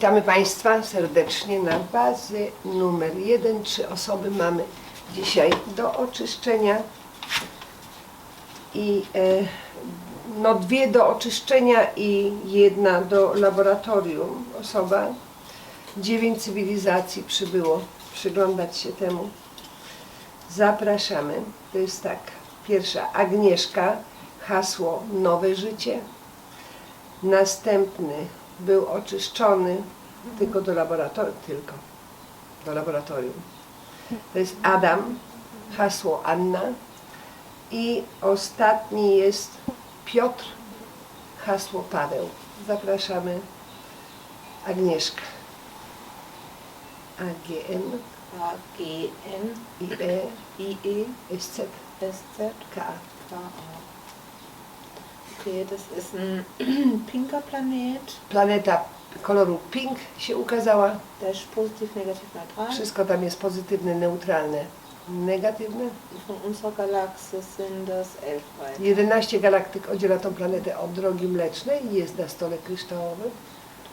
Witamy Państwa serdecznie na bazy numer jeden. Trzy osoby mamy dzisiaj do oczyszczenia i e, no dwie do oczyszczenia i jedna do laboratorium osoba. Dziewięć cywilizacji przybyło przyglądać się temu. Zapraszamy. To jest tak. Pierwsza Agnieszka, hasło Nowe Życie. Następny był oczyszczony tylko do laboratorium, tylko do laboratorium. To jest Adam, hasło Anna. I ostatni jest Piotr, hasło Paweł. Zapraszamy Agnieszka. AGN, A, G, N, IE, I, E, SZ, S, Z, K. K, A. Okay, das ist ein pinker Planet. Planeta koloru pink się ukazała. Positiv, negativ, neutral. Wszystko tam jest pozytywne, neutralne, negatywne. Von unserer Galaxie sind das elf Reiter. 11 galaktyk oddziela tą planetę od drogi mlecznej i jest na stole kryształowym.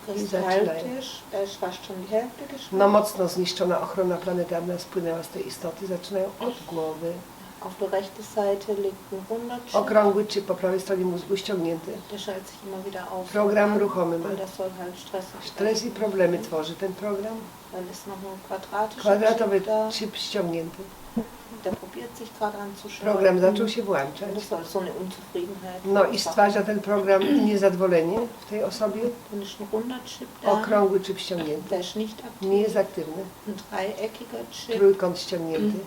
Kristalltisch, da ist fast schon die Hälfte geschrieben. No mocno zniszczona ochrona planetarna spłynęła z tej istoty. Zaczynają od głowy. Auf der rechten Seite liegt ein Wunderchip. Okrągły czy po prawej stronie mózgu ściągnięty. Der schaltet sich immer wieder auf. Program ruchomy ma. Und das soll halt Stress Stres i problemy tworzy ten program. Dann ist noch ein quadratischer Kwadratowy Chip chip ściągnięty. Der probiert sich gerade anzuschalten. Program zaczął się włączać. Und das soll so eine Unzufriedenheit. No i stwarza ten program niezadowolenie w tej osobie. Dann ist ein runder Chip da. Okrągły chip ściągnięty. Der ist nicht aktiv. Nie jest aktywny. Ein dreieckiger Chip, Trójkąt ściągnięty.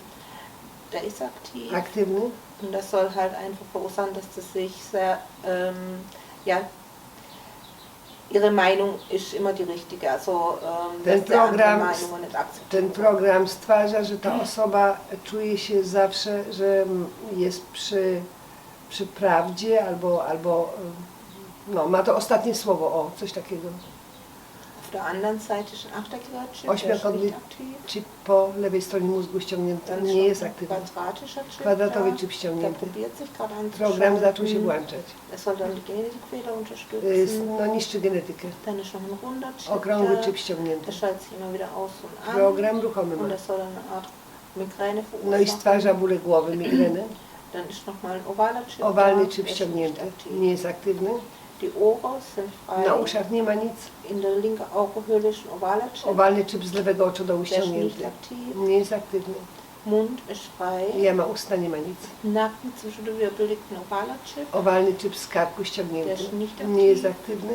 Der ist aktiv. Aktywny. Und das soll halt einfach verursachen, dass das sich sehr, ähm, ja, ihre Meinung ist immer die richtige. Also, Meinungen nicht akzeptiert. Ten program stwarza, że ta osoba czuje się zawsze, że jest przy, przy prawdzie albo, albo no, ma to ostatnie słowo, o, coś takiego. Der anderen Seite ist Ośmiokątny chip po lewej stronie mózgu ściągnięty nie jest aktywny. Kwadratowy chip ściągnięty. Program zaczął się włączać. Soll dann die Genetik wieder unterstützen. No, niszczy genetykę. Dann ist noch ein runder Chip Okrągły chip ściągnięty. Der schaltet sich immer wieder aus und an. Program ruchomy ma. Und das soll dann eine Art Migräne No i stwarza bóle głowy, migrenę. Dann ist nochmal ein ovaler Chip Owalny chip ściągnięty. Nie jest aktywny. Die Ohren sind frei. Na uszach nie ma nic. In der linken Augenhöhle ist ein ovaler Chip. Owalny chip z lewego oczodołu Der ist nicht ściągnięty. aktiv. Nie jest aktywny. Mund ist frei. Ja ma usta, nie ma nic. Nacken zwischen den Wirbel liegt ein ovaler Chip. Owalny chip z karku ściągnięty. Nie jest aktywny.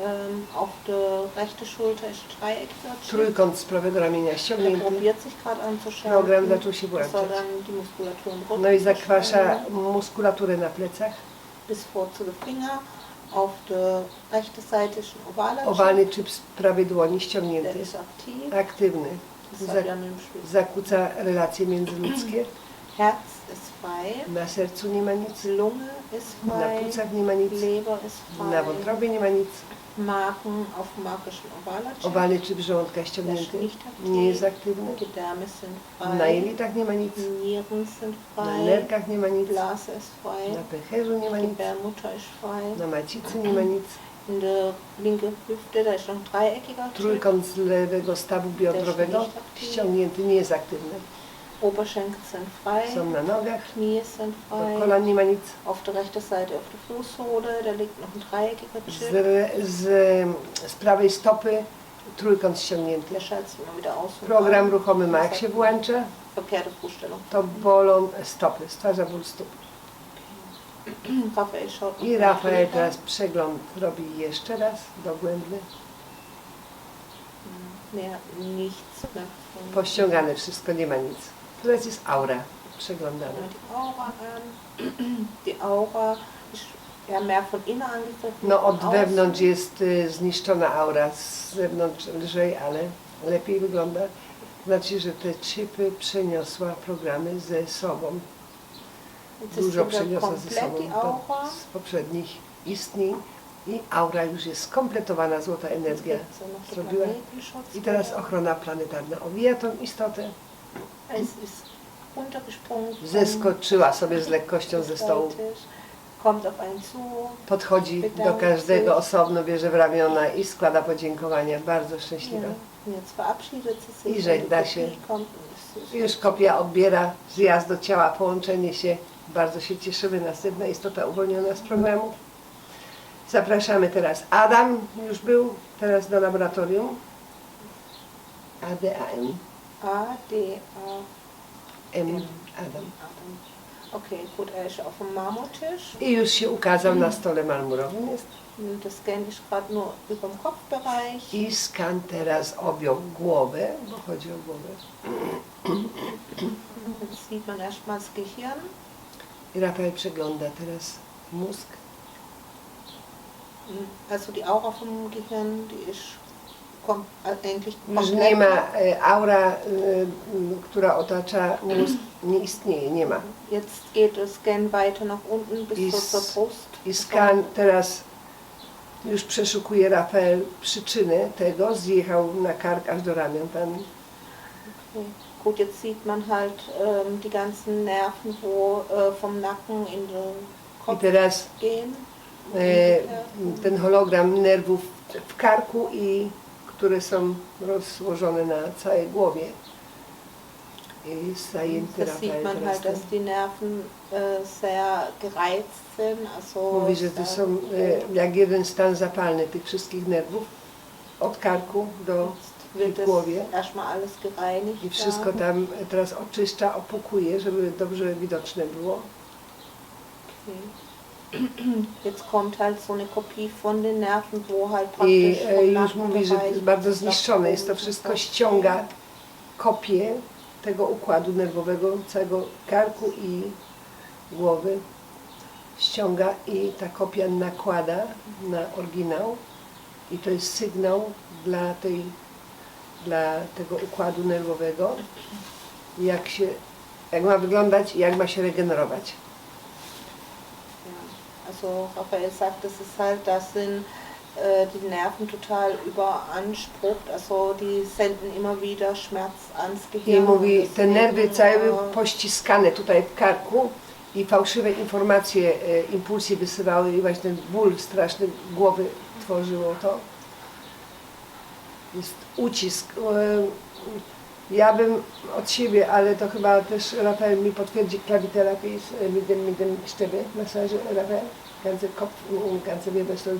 Ähm, auf der rechten Schulter ist Chip. Trójkąt z prawego ramienia Der ściągnięty. probiert sich gerade anzuschalten. Program zaczął się włączać. No i zakwasza muskulaturę na plecach. bis vor zu den Finger. Auf der rechten Seite ist ein ovaler Chip. Owalny chip z prawej dłoni Der ściągnięty. ist aktiv. Aktywny. Das dem Spiel. Zakłóca relacje międzyludzkie. Herz ist frei. Na sercu nie ma nic. Lunge ist Na frei. płucach nie ma nic. Leber ist Na frei. wątrobie nie ma nic. Magen auf chip żołądka Der ist ściągnięty. nicht aktiv. Nie jest aktywny. Gedärme sind Na jelitach nie ma nic. Nieren sind Na nerkach nie ma nic. Blase ist frei. Na pęcherzu nie ma nic. Gebärmutter ist frei. Na macicy nie ma nic. In der linken Hüfte, da ist noch ein dreieckiger Chip. Trójkąt z lewego stawu biodrowego ściągnięty, nie jest aktywny. Oberschenkel sind frei. Są na nogach. Knie sind Do frei. kolan nie ma nic. Auf der rechten Seite auf der Fußsohle, da liegt noch ein dreieckiger Z, Chip. z, z prawej stopy trójkąt ściągnięty. Der schaltet sich immer wieder aus. und Program ruchomy ma. Jak się włącza, Verkehrte Fußstellung. to bolą stopy, stwarza ból stóp. Raphael schaut noch I mal Rafael drüber. teraz przegląd robi jeszcze raz, dogłębny. Mehr nichts mehr. von- Pościągane wszystko, nie ma nic. Teraz jest aura przeglądana. Mal Die Aura. Die Aura ist ja mehr von innen angegriffen. No od wewnątrz jest y, zniszczona aura, z zewnątrz lżej, ale lepiej wygląda. Znaczy, że te chipy przeniosła programy ze sobą. Dużo przeniosła ze sobą z poprzednich istnień. I aura już jest skompletowana, złota energia zrobiła. I teraz ochrona planetarna owija tą istotę. Es ist runtergesprungen. vom Zeskoczyła sobie z lekkością ze stołu. Schreibtisch, kommt auf einen zu, podchodzi do każdego osobno, bierze w ramiona i składa podziękowania. Bardzo szczęśliwa. ja, jetzt verabschiedet sie I sich. żegna wenn die się. Kopie kommt und ist- ist- Już kopia odbiera zjazd do ciała, połączenie się. Bardzo się cieszymy. Następna istota uwolniona z programu. Zapraszamy teraz. Adam już był, teraz do laboratorium. ADAM. A, D, A, M. Adam. Adam. Okay, gut, er ist auf dem Marmortisch. I już się ukazał na stole marmurowym. Jest. Das Scan ist gerade nur über dem Kopfbereich. I skan teraz objął głowę, bo chodzi o głowę. Jetzt sieht man erstmal das Gehirn. I Rafael przegląda teraz mózg. Also die Aura vom Gehirn, die ist nie ma e, aura, m, która otacza nie istnieje, nie ma. Jetzt geht der Scan weiter nach unten bis zur Brust. I skan teraz już przeszukuje Rafael przyczynę tego, zjechał na kark aż do ramion pan. Okay. Gut, jetzt sieht man halt ähm, die ganzen Nerven, wo äh, vom Nacken in den I Kopf teraz gehen. e, ten hologram nerwów w karku i są rozłożone na całej głowie. I zajęty Das sieht man halt, dass die Nerven äh, sehr gereizt sind. Also Mówi, że to są e, jak jeden stan zapalny tych wszystkich nerwów, od karku do Jetzt wird w das głowie. erstmal alles gereinigt. i wszystko da. tam teraz oczyszcza, opukuje, żeby dobrze widoczne było. Okay. Jetzt kommt halt so eine Kopie von den Nerven, wo halt I praktisch e, vom już mówi, że jest bardzo zniszczone. Jest to wszystko ściąga kopię tego układu nerwowego, całego karku i głowy. Ściąga i ta kopia nakłada na oryginał. I to jest sygnał dla, tej, dla tego układu nerwowego, jak, się, jak ma wyglądać i jak ma się regenerować. Also Raphael sagt, das ist halt, da sind äh, die Nerven total überansprucht, also die senden immer wieder Schmerz ans I Gehirn. mówi, und te nerwy całe äh, pościskane tutaj w karku i fałszywe informacje, e, impulsy wysyłały i właśnie ten ból straszny głowy tworzyło to. Jest ucisk. E, Ja bym od siebie, ale to chyba też Rafael mi potwierdzi, klawiterapie ist äh, mit dem, mit dem Massage, Rafael, ganze Kopf, und ganze Wirbelsäule.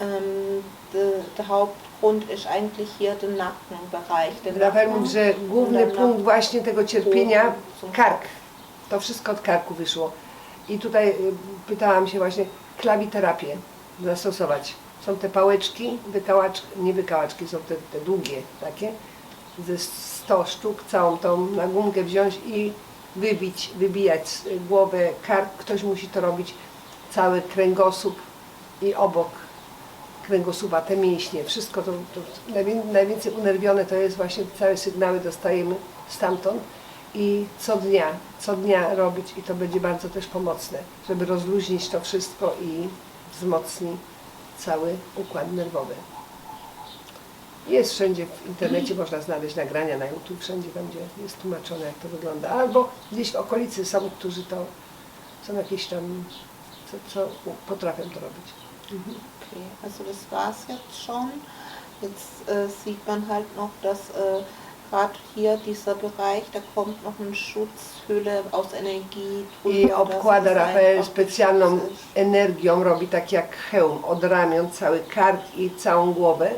Ähm, de, der Hauptgrund ist eigentlich hier der Nackenbereich. Der Rafael Nacken mówi, że główny punkt właśnie tego cierpienia, kark. To wszystko od karku wyszło. I tutaj y, pytałam się właśnie, klawiterapię zastosować. Są te pałeczki, wykałaczki, nie wykałaczki, są te, te długie takie, ze 100 sztuk, całą tą na gumkę wziąć i wybić, wybijać głowę, kark. Ktoś musi to robić, cały kręgosłup i obok kręgosłupa, te mięśnie, wszystko to, to najwię- najwięcej unerwione to jest właśnie całe sygnały dostajemy stamtąd i co dnia, co dnia robić i to będzie bardzo też pomocne, żeby rozluźnić to wszystko i wzmocni cały układ nerwowy. Jest wszędzie w internecie, można znaleźć nagrania na YouTube, wszędzie tam, gdzie jest tłumaczone, jak to wygląda. Albo gdzieś w okolicy są, którzy to, są jakieś tam, co, co potrafią to robić. Okay, also das war's jetzt schon. Jetzt äh, sieht man halt noch, dass äh, gerade hier dieser Bereich, da kommt noch eine Schutzhülle aus Energie I obkłada Rafael specjalną energią, robi tak jak hełm, od ramion, cały kark i całą głowę,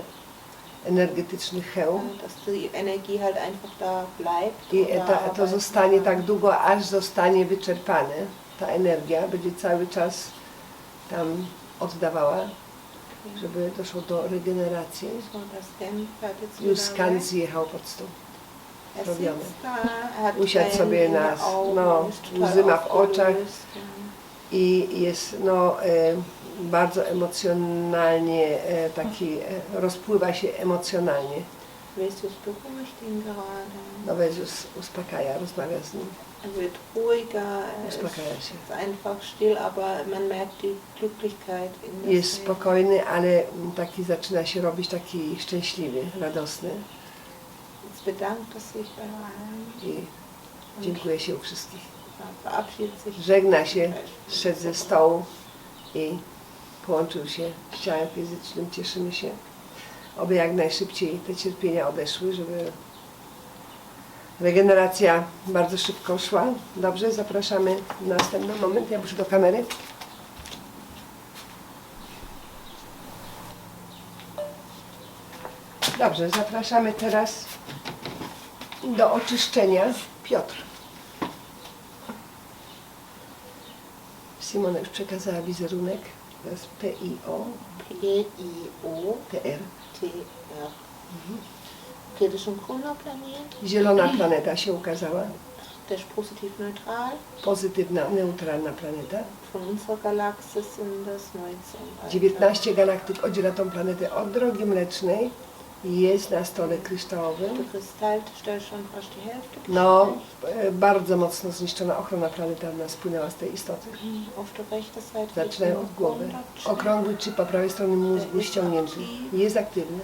energetyczny hełm. Dass die Energie halt einfach da bleibt. I ta, to zostanie tak długo, aż zostanie wyczerpane. Ta energia będzie cały czas tam oddawała, żeby doszło do regeneracji. Już skan zjechał pod stół. Er da, er Usiadł sobie na- no, łzy ma w oczach. i jest no, e, bardzo emocjonalnie, e, taki, e, rozpływa się emocjonalnie. Jesus beruhigt ihn gerade. No Jezus uspokaja, rozmawia z nim, Er wird ruhiger, er ist, uspokaja się. ist einfach still, aber man merkt die Glücklichkeit in Jest spokojny, ale taki zaczyna się robić taki szczęśliwy, radosny Jetzt bedankt er sich bei allen i dziękuję się u wszystkich. Verabschiedet sich. żegna się, szedł ze stołu i połączył się z ciałem fizycznym. Cieszymy się, aby jak najszybciej te cierpienia odeszły, żeby regeneracja bardzo szybko szła. Dobrze, zapraszamy na następny moment. Ja muszę do kamery. Dobrze, zapraszamy teraz do oczyszczenia Piotr. Simona już przekazała wizerunek. To jest PIO. TR. Ist ein grüner Planet. Zielona planeta się ukazała. Ist positiv neutral. Pozytywna, neutralna planeta. Von unserer Galaxie sind das 19. Alter. 19 galaktyk oddziela tą planetę od drogi mlecznej. Jest na stole kryształowym. No, e, bardzo mocno zniszczona ochrona planetarna spłynęła z tej istoty. Seite Zaczynają od głowy. Okrągły czy po prawej stronie mózgu ściągnięty. Jest aktywny.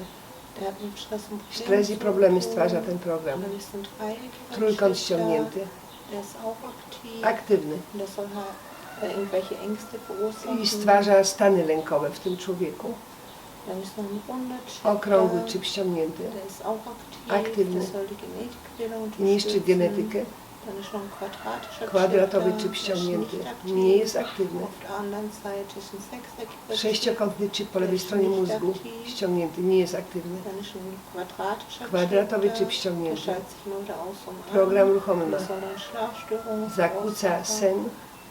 Stres i problemy stwarza ten program. Trójkąt da. ściągnięty. Aktywny. Verursachen. I stwarza stany lękowe w tym człowieku. Ist noch Chip Okrągły czyp ściągnięty. Der ist auch aktiv. Aktywny. Soll die Niszczy genetykę. Dann ist noch ein quadratischer Kwadratowy Chip ściągnięty. Nie jest aktywny. Auf der anderen Seite ist ein sechseckiger Chip. Sześciokątny czyp po lewej stronie mózgu ściągnięty. Nie jest aktywny. Dann ist ein quadratischer Kwadratowy Chip ściągnięty. Program ruchomy ma. Zakłóca sen.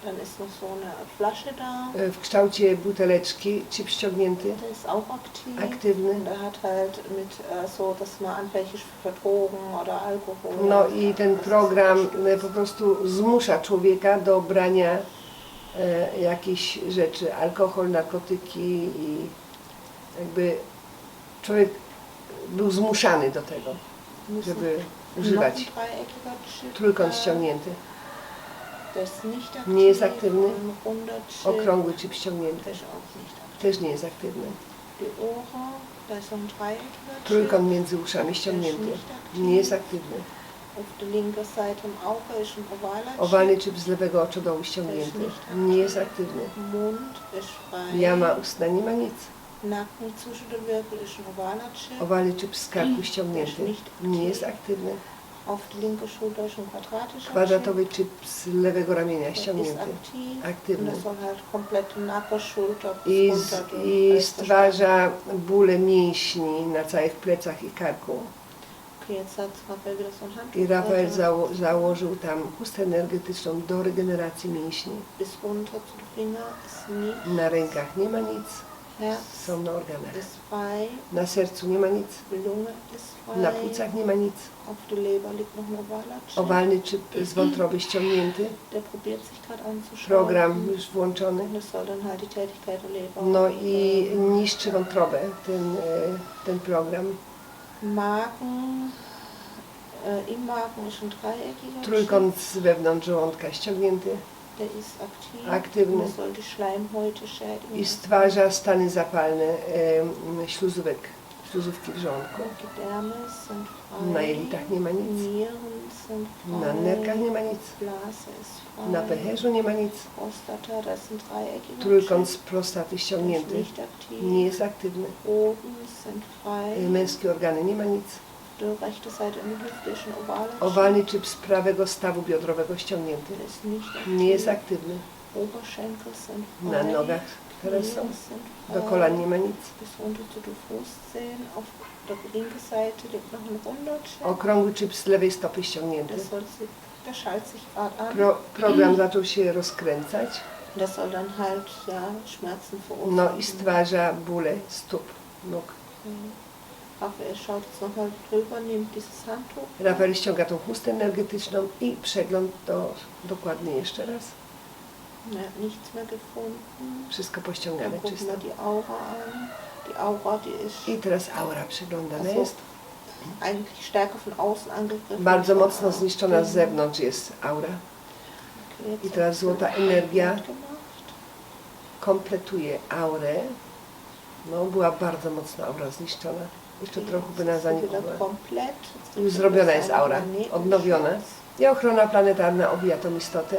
Dann ist noch so eine Flasche da. e, w kształcie buteleczki. Czyp ściągnięty. Der ist auch aktiv. Aktywny. Und er hat halt mit äh, so, dass man anfällig für Drogen oder Alkohol. No i ten program e, po prostu zmusza człowieka do brania e, jakichś rzeczy, alkohol, narkotyki i jakby człowiek był zmuszany do tego, żeby używać. Chip Trójkąt ściągnięty, Der ist nicht aktiv. Nie jest aktywny. Okrągły nicht aktiv. też nie jest aktywny. Trójkąt między uszami ściągnięty, nie jest aktywny. Owalny czyp z lewego oczodołu ściągnięty, nie jest aktywny. Jama ustna nie ma nic. Owalny czyp z karku ściągnięty, nie jest aktywny. Auf die linke Schulter ist ein quadratischer Kwadratowy czyp z lewego ramienia Chip. Ściągnięty. Aktywny. I, z, I stwarza bóle mięśni na całych plecach i karku. I Rafael zało, założył tam chustę energetyczną do regeneracji mięśni. Na rękach nie ma nic, są na organach. Na sercu nie ma nic, na płucach nie ma nic. Owalny czyp z wątroby ściągnięty, program już włączony. No i niszczy wątrobę ten, e, ten program. Magen, dreieckiger Trójkąt z wewnątrz żołądka ściągnięty Aktywny. I stwarza stany zapalne e, śluzówek, śluzówki w żołądku. Epidermis sind frei. Na jelitach nie ma nic, na nerkach nie ma nic, na pęcherzu nie ma nic. Trójkąt z prostaty ściągnięty, nie jest aktywny. Męskie organy nie ma nic. Die rechte Seite in der Hüfte ist ein ovaler Chip, Owalny czyp z prawego stawu biodrowego ściągnięty, der ist nicht aktiv. nie jest aktywny. Oberschenkel sind frei. Na nogach, które Knie są, sind do frei. kolan nie ma nic. Bis runter zu den Fußzehen. Auf der linken Seite liegt noch ein runder Chip. Okrągły czyp z lewej stopy ściągnięty. Der, soll sich, der sich gerade an. Pro, program zaczął się rozkręcać, Der soll dann halt ja, Schmerzen verursachen. no i stwarza bóle stóp, nóg. Raphael Rafael ściąga tą chustę energetyczną i przegląd do, dokładnie jeszcze raz. Hat nichts mehr gefunden. Wszystko pościągane czysto. die Aura. Die Aura, die ist I teraz aura przeglądana jest. eigentlich stärker von außen angegriffen. Bardzo mocno zniszczona z zewnątrz jest aura. Jetzt I teraz złota energia kompletuje aurę. No, była bardzo mocno aura zniszczona. Jeszcze trochę by komplett. Jetzt Już zrobiona jest aura, odnowiona. I ochrona planetarna obija tą istotę.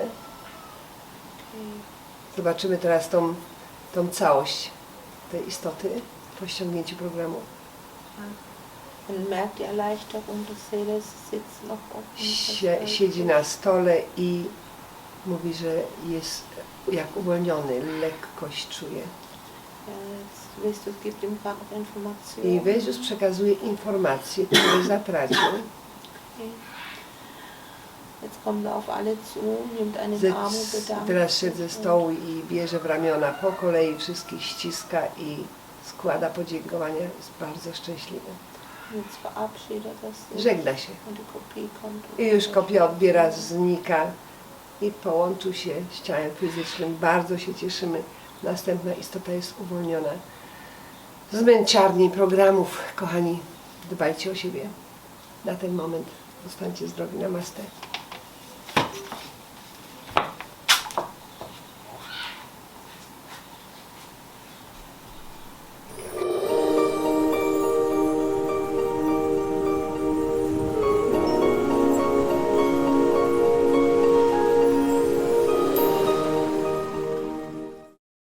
Zobaczymy teraz tą, tą całość tej istoty po ściągnięciu programu. Sie, siedzi na stole i mówi, że jest jak uwolniony, lekkość czuje. I. Wezus przekazuje informacje, które zatracił. Okay. Jetzt kommt er auf alle zu, nimmt eine Zec- Arme, bedankt Teraz ze und stołu i bierze w ramiona po kolei, wszystkich ściska i składa podziękowania. Jest bardzo szczęśliwy. Er Żegna się. I już kopia odbiera, znika i połączył się z ciałem fizycznym. Bardzo się cieszymy. Następna istota jest uwolniona z męczarni programów. Kochani, dbajcie o siebie. Na ten moment zostańcie zdrowi. Namaste.